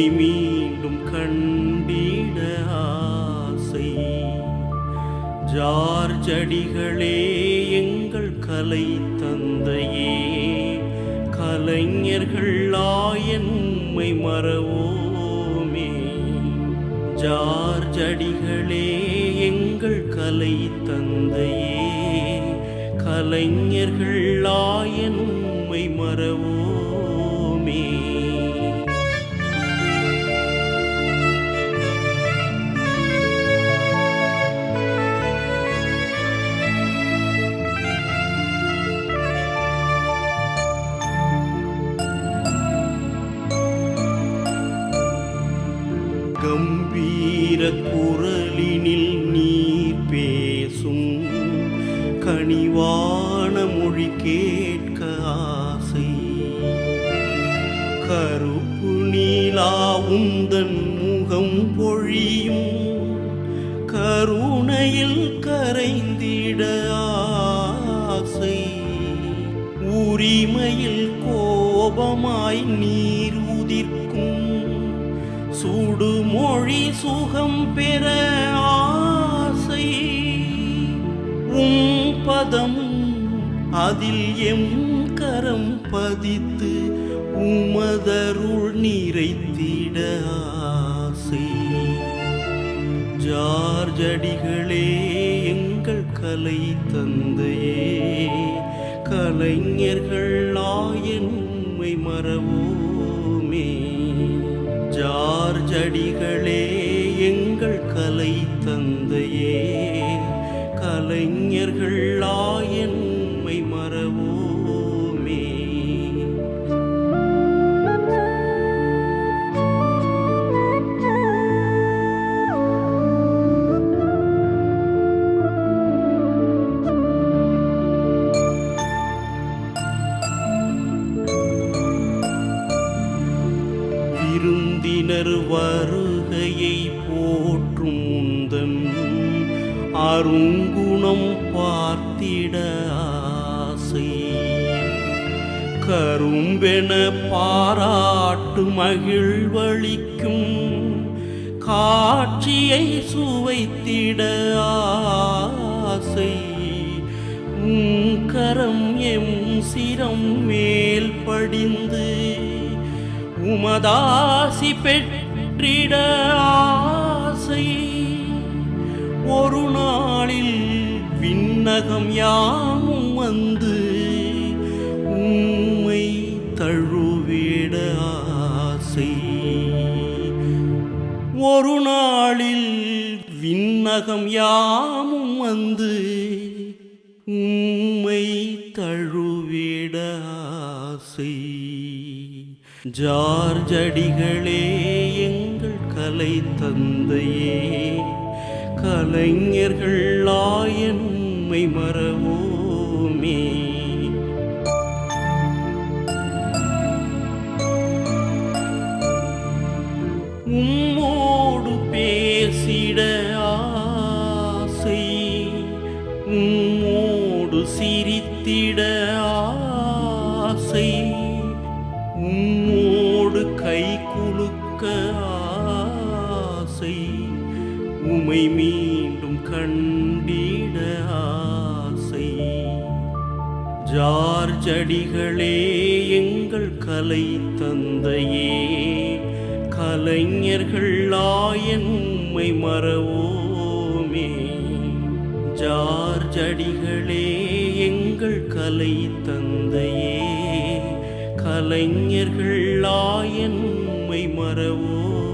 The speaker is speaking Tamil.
உமை மீண்டும் கண்டிட ஆசை. ஜார்ஜடிகளே எங்கள் கலை தந்தையே கலைஞர்கள் ஆயன்மை மறவோமே. ஜார்ஜடிகளே எங்கள் கலை தந்தையே கலைஞர்கள் ஆயன்மை மறவோமே. கம்பீர குரலினில் நீ பேசும் கனிவான மொழி கேட்க ஆசை. கருப்பு நீலா உந்தன் முகம் பொழியும் கருணையில் கரைந்திட ஆசை. உரிமையில் கோபமாய் நீர் உதிர்க்கும் சுடுமொழி சுகம் பெற ஆசை. உம் பதம் அதில் எம் கரம் பதித்து உமதருள் நிறைத்திட ஆசை. ஜார்ஜடிகளே எங்கள் கலை தந்தையே கலைஞர்கள் ஆயன் உண்மை மறவோ ஜார்ஜடிகளே விருந்தினர் வருகையை போற்றும் முந்தன் அருங்குணம் பார்த்திட ஆசை. கரும்பென பாராட்டு மகிழ்வளிக்கும் காட்சியை சுவைத்திட ஆசை. உம் கரம் எம் சிரம் மேல் படிந்து உமதாசி பெற்றிட ஆசை. ஒரு நாளில் விண்ணகம் யாமும் வந்து உம்மை தழுவிட ஆசை. ஒரு நாளில் விண்ணகம் யாமும் வந்து உம்மை தழுவிட ஆசை. ஜார்ஜடிகளே எங்கள் கலை தந்தையே கலைஞர்கள் ஆயன்மை மறவோமே. உம்மோடு பேசிட ஆசை உம்மோடு சிரித்திட கை குலுக்க ஆசை உமை மீண்டும் கண்டிட ஆசை. ஜார்ஜடிகளே எங்கள் கலை தந்தையே கலைஞர்கள் உம்மை மறவோமே. ஜார்ஜடிகளே எங்கள் கலை தந்தையே கலைஞர்கள் ஆயன் உம்மை மறவோ